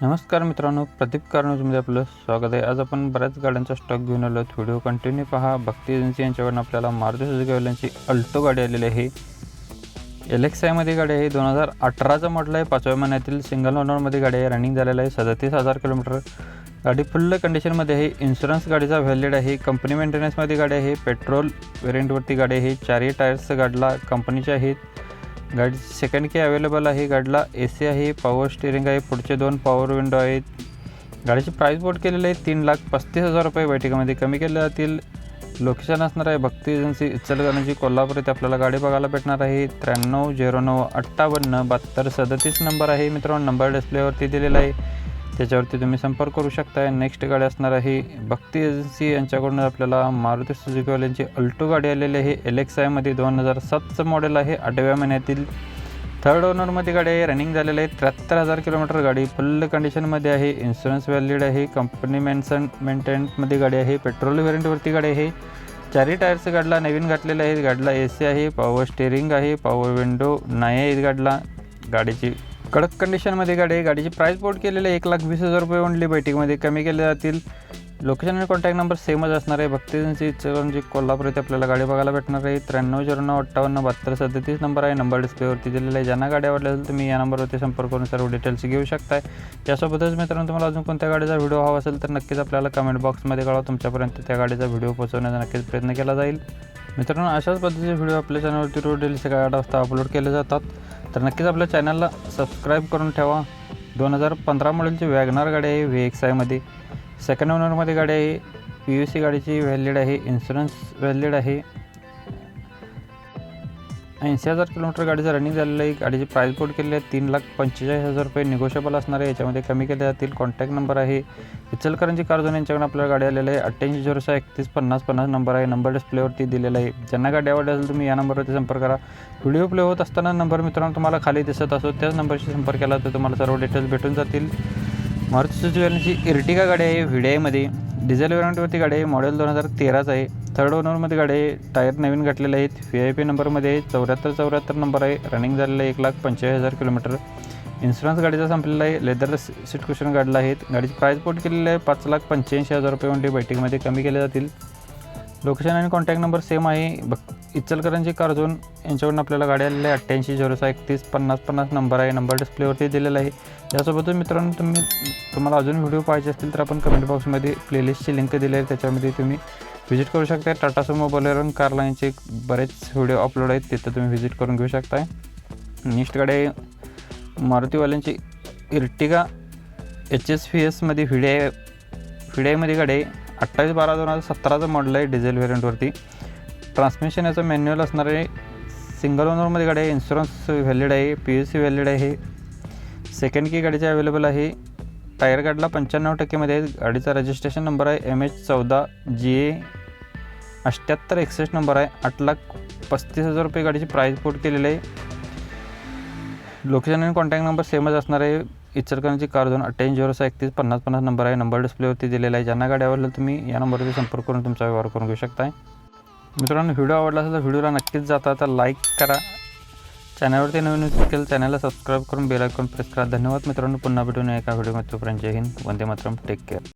नमस्कार मित्रांनो प्रदीप कार आपलं स्वागत आहे. आज आपण बऱ्याच गाड्यांचा स्टॉक घेऊन आलो आहोत. व्हिडिओ कंटिन्यू पहा. भक्ती एजन्सी यांच्याकडून आपल्याला मारुती सुझुकी वाल्यांची अल्टो गाडी आलेली आहे. एल एक्स आयमध्ये गाडी आहे. दोन हजार अठराचं मॉडल आहे. पाचव्या महिन्यातील सिंगल ओनरमध्ये गाडी आहे. रनिंग झालेलं आहे. सदतीस हजार किलोमीटर गाडी फुल्ल कंडिशनमध्ये आहे. इन्शुरन्स गाडीचा व्हॅलिड आहे. कंपनी मेंटेनन्समध्ये गाडी आहे. पेट्रोल वेरियंटवरती गाडी आहे. चारही टायर्स गाडीला कंपनीच्या आहेत. गाडी सेकंड की अवेलेबल आहे. गाडीला ए सी आहे पॉवर स्टिअरिंग आहे पुढचे दोन पॉवर विंडो आहेत. गाडीची प्राईस बोर्ड केलेली आहे तीन लाख पस्तीस हजार रुपये बैठकीमध्ये. कमी केले जातील लोकेशन असणार आहे भक्ती एजन्सी इचलकरंजी कोल्हापूर येथे आपल्याला गाडी बघायला भेटणार आहे. त्र्याण्णव झिरो नऊ अठ्ठावन्न बहात्तर सदतीस नंबर आहे. मित्रांनो नंबर डिस्प्लेवरती दिलेला आहे. त्याच्यावरती तुम्ही संपर्क करू शकता नेक्स्ट गाडी असणार आहे भक्ती एजन्सी यांच्याकडून आपल्याला मारुती सुझुकीवाल्यांची अल्टो गाडी आलेली आहे. एल एक्स आयमध्ये दोन हजार सातचं मॉडेल आहे. आठव्या महिन्यातील थर्ड ओनरमध्ये गाडी आहे. रनिंग झालेलं आहे. त्र्याहत्तर हजार किलोमीटर गाडी फुल कंडिशनमध्ये आहे. इन्शुरन्स व्हॅलिड आहे. कंपनी मेन्सन मेंटेनमध्ये गाडी आहे. पेट्रोल व्हेरियंटवरती गाडी आहे. चारही टायर्स गाडीला नवीन घातलेलं आहेत. गाडीला ए सी आहे. पॉवर स्टेअरिंग आहे. पॉवर विंडो नाही आहेत गाडीला. गाडीची कडक कंडिशनमध्ये गाडी आहे. गाडीची प्राईस बोर्ड केलेली एक लाख वीस हजार रुपये ओनली बैठकीमध्ये कमी केले जातील. लोकेशन आणि कॉन्टॅक्ट नंबर सेमच असणार आहे. भक्ती एजन्सी इचलकरंजी कोल्हापूर इथे आपल्याला गाडी बघायला भेटणार आहे. त्र्याण्णव झिरो नऊ अठ्ठावन्न बहात्तर सदतीस नंबर आहे. नंबर डिस्प्लेवरती दिलेला आहे. ज्यांना गाडी आवडली असेल तुम्ही या नंबरवरती संपर्क करून सर्व डिटेल्स घेऊ शकताय. यासोबतच मित्रांनो तुम्हाला अजून कोणत्या गाडीचा व्हिडिओ हवा असेल तर नक्कीच आपल्याला कमेंट बॉक्समध्ये कळवा. तुमच्यापर्यंत त्या गाडीचा व्हिडिओ पोहोचवण्याचा नक्कीच प्रयत्न केला जाईल. मित्रांनो अशाच पद्धतीचे व्हिडिओ आपल्या चॅनलवरती रोज डेली सकाळी आठ वाजता अपलोड केले जातात. तर नक्कीच आपल्या चॅनलला सबस्क्राईब करून ठेवा. दोन हजार पंधरा मॉडेलची वॅगनार गाडी आहे व्ही एक्स आयमध्ये सेकंड ओनरमध्ये गाडी आहे पी यू सी गाडीची व्हॅलिड आहे इन्शुरन्स व्हॅलिड आहे. ऐंशी हजार किलोमीटर गाडीचं रनिंग झालेलं आहे. गाडीची प्राईस बोर्ड केली आहे. तीन लाख पंचेचाळीस हजार रुपये निगोशिएबल असणार आहे. याच्यामध्ये कमी केले जातील. कॉन्टॅक्ट नंबर आहे. इचलकरंजी कारजून यांच्याकडून आपल्याला गाडी आलेली आहे. अठ्ठ्याऐंशी झिरो सहा एकतीस पन्नास पन्नास नंबर आहे. नंबर डिस्प्लेवरती दिलेला आहे. ज्यांना गाडी आवडली असेल तुम्ही या नंबरवरती संपर्क करा. व्हिडिओ प्ले होत असताना नंबर मित्रांनो तुम्हाला खाली दिसत असो त्याच नंबरशी संपर्क केला तर तुम्हाला सर्व डिटेल्स भेटून जातील. मारुती सुझुकी इर्टिगा गाडी आहे. व्हिडिआयमध्ये डिझेल वेरियंटवरती गाडी आहे. मॉडेल दोन हजार तेराच आहे. थर्ड ओनरमध्ये गाडी आहे. टायर नवीन घातलेले आहेत. व्ही आय पी नंबरमध्ये चौऱ्याहत्तर चौऱ्याहत्तर नंबर आहे. रनिंग झालेलं आहे एक लाख पंचेचाळीस हजार किलोमीटर इन्शुरन्स गाडीचा संपलेला आहे. लेदर सीट कुशन गाडीला आहेत गाडीची प्राईस पोट केलेली आहे. पाच लाख पंच्याऐंशी हजार रुपये म्हणजे बैठकीमध्ये कमी केले जातील. लोकेशन आणि कॉन्टॅक्ट नंबर सेम आहे. बघ इचलकरांची कारजून यांच्याकडून आपल्याला गाडी आलेली आहे. अठ्ठ्याऐंशी झिरो सहा एकतीस पन्नास पन्नास नंबर आहे. नंबर डिस्प्लेवरती दिलेला आहे. यासोबतच मित्रांनो तुम्ही तुम्हाला अजून व्हिडिओ पाहिजे असतील तर आपण कमेंट बॉक्समध्ये प्लेलिस्टची लिंक दिली आहे. त्याच्यामध्ये तुम्ही व्हिजिट करू शकता टाटा सुमो बोलेरो कार लाईनचे बरेच व्हिडिओ अपलोड आहेत. तिथं तुम्ही व्हिजिट करून घेऊ शकताय. नेक्स्टकडे गाडी आहे मारुतीवाल्यांची इर्टिगा एच एस व्ही एसमध्ये व्हिडिआय व्हिडिआयमध्ये गाडी आहे अठ्ठावीस बारा दोन हजार सतराचं मॉडल आहे डिझेल व्हेरियंटवरती ट्रान्समिशन याचं मॅन्युअल असणार आहे. सिंगल ओनरमध्ये गाडी आहे इन्शुरन्स व्हॅलिड आहे. पी यू सी व्हॅलिड आहे. सेकंड की गाडीची अवेलेबल आहे. टायर गाडला पंच्याण्णव टक्केमध्ये गाडीचा रजिस्ट्रेशन नंबर आहे. एम एच चौदा जी ए अठ्ठ्याहत्तर एकसष्ट नंबर आहे. आठ लाख पस्तीस हजार रुपये गाडीची प्राईस पोट केलेली आहे. लोकेशन आणि कॉन्टॅक्ट नंबर सेमच असणार आहे. इचलकरंजी कार दोन अठ्ठ्याऐंशी झिरो सहा एकतीस पन्नास पन्नास नंबर आहे. नंबर डिस्प्लेवरती दिलेला आहे. ज्यांना गाडी आवडलं तुम्ही या नंबरवरती संपर्क करून तुमचा व्यवहार करून घेऊ शकताय. मित्रांनो व्हिडिओ आवडला असेल तर व्हिडिओला नक्कीच जाता. तर लाईक करा. चॅनलवरती नवीन असेल चॅनलला सबस्क्राईब करून बेल आयकॉन प्रेस करा. धन्यवाद मित्रांनो. पुन्हा भेटून एका व्हिडिओमध्ये तोपर्यंत जय हिंद. वंदे मातरम. Take care